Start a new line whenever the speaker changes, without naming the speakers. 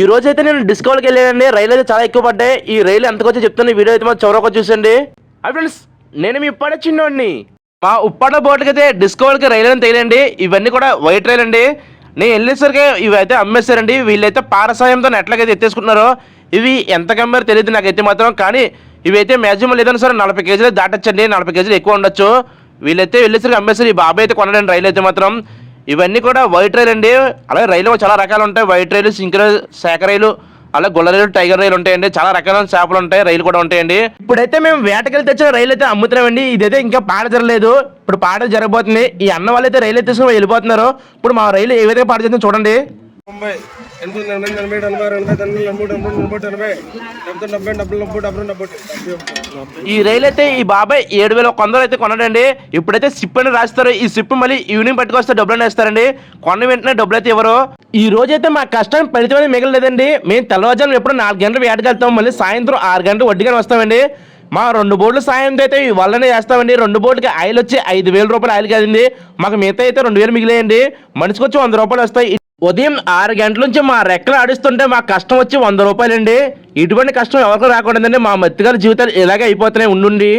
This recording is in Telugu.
ఈ రోజు అయితే నేను డిస్కౌంట్కి వెళ్ళానండి. రైలు అయితే చాలా ఎక్కువ పడ్డాయి. ఈ రైలు ఎంతకొచ్చో చెప్తాను ఈ వీడియో అయితే మాత్రం చివరికి చూసండి అవి ఫ్రెండ్స్ నేను మీ ఉప్పాడ చిన్నోడిని. మా ఉప్పాడ బోర్డుకైతే అయితే డిస్కౌంట్కి రైలు అని తగిలండి ఇవన్నీ కూడా వైట్ రైలు అండి. నేను వెళ్ళేసరికి ఇవి అయితే అమ్మేస్తారండి వీళ్ళైతే పారసాయంతో ఎట్లాగైతే ఎత్తేసుకుంటున్నారో. ఇవి ఎంత కమ్మారో తెలియదు నాకైతే మాత్రం. కానీ ఇవైతే మ్యాక్సిమం లేదని సరే నలభై కేజీలు దాటచ్చండి. నలభై కేజీలు ఎక్కువ ఉండొచ్చు. వీళ్ళైతే వెళ్ళేసరికి అమ్మేస్తారు ఈ బాబాయ్ అయితే కొనడండి రైలు అయితే మాత్రం. ఇవన్నీ కూడా వైట్ రైలు అండి. అలాగే రైలు చాలా రకాలు ఉంటాయి. వైట్ రైలు సింక్ రైలు శాఖ రైలు అలాగే గొల్ల రైలు టైగర్ రైలు ఉంటాయండి. చాలా రకాల చేపలు ఉంటాయి. రైలు కూడా ఉంటాయండి. ఇప్పుడైతే మేము వేటకెళ్ళి తెచ్చిన రైలు అయితే అమ్ముతున్నామండి. ఇదైతే ఇంకా పాట జరగలేదు. ఇప్పుడు పాట జరగబోతుంది ఈ అన్న వాళ్ళు అయితే రైలు తీసుకుని వెళ్ళిపోతున్నారు. ఇప్పుడు మా రైలు ఏ విధంగా పాట చేస్తుందో చూడండి.
తొంభై ఎనిమిది ఎనభై ఎనభై ఎనభై ఎనభై తొమ్మిది ఎనభై డెబ్బై ఎనభై ఎనభై డెబ్బై డెబ్బై డెబ్బై డెబ్బై డెబ్బై డెబ్బై
ఈ రైలు అయితే ఈ బాబాయ్ ఏడు వేల ఒక వందలు అయితే కొనడండి ఇప్పుడైతే సిప్ అని రాస్తారు ఈ సిప్ మళ్ళీ ఈవినింగ్ పట్టుకొస్తే డబ్బులు అని వేస్తారండి కొన్న వెంటనే డబ్బులు అయితే ఇవ్వరు ఈ రోజు అయితే మా కష్టం ఫలితం మిగలలేదండి మేము తెల్లవారుజాము ఎప్పుడు నాలుగు గంటలు వేటకెళ్తాం మళ్ళీ సాయంత్రం ఆరు గంటలు వడ్డీగా వస్తామండి మా రెండు బోర్డుల సాయం అయితే ఈ వల్లనే చేస్తామండి రెండు బోర్డుకి ఆయిల్ వచ్చి ఐదు వేల రూపాయలు ఆయిల్ కాదండి మాకు మిగతా అయితే రెండు వేలు మిగిలేయండి మనిషికి వచ్చి వంద రూపాయలు వస్తాయి ఉదయం ఆరు గంటల నుంచి మా రెక్కలు ఆడిస్తుంటే మా కష్టం వచ్చి వంద రూపాయలండి. ఇటువంటి కష్టం ఎవరికి రాకూడదండి మా మత్తిగారి జీవితాలు ఇలాగే అయిపోతున్నాయి ఉండుండి.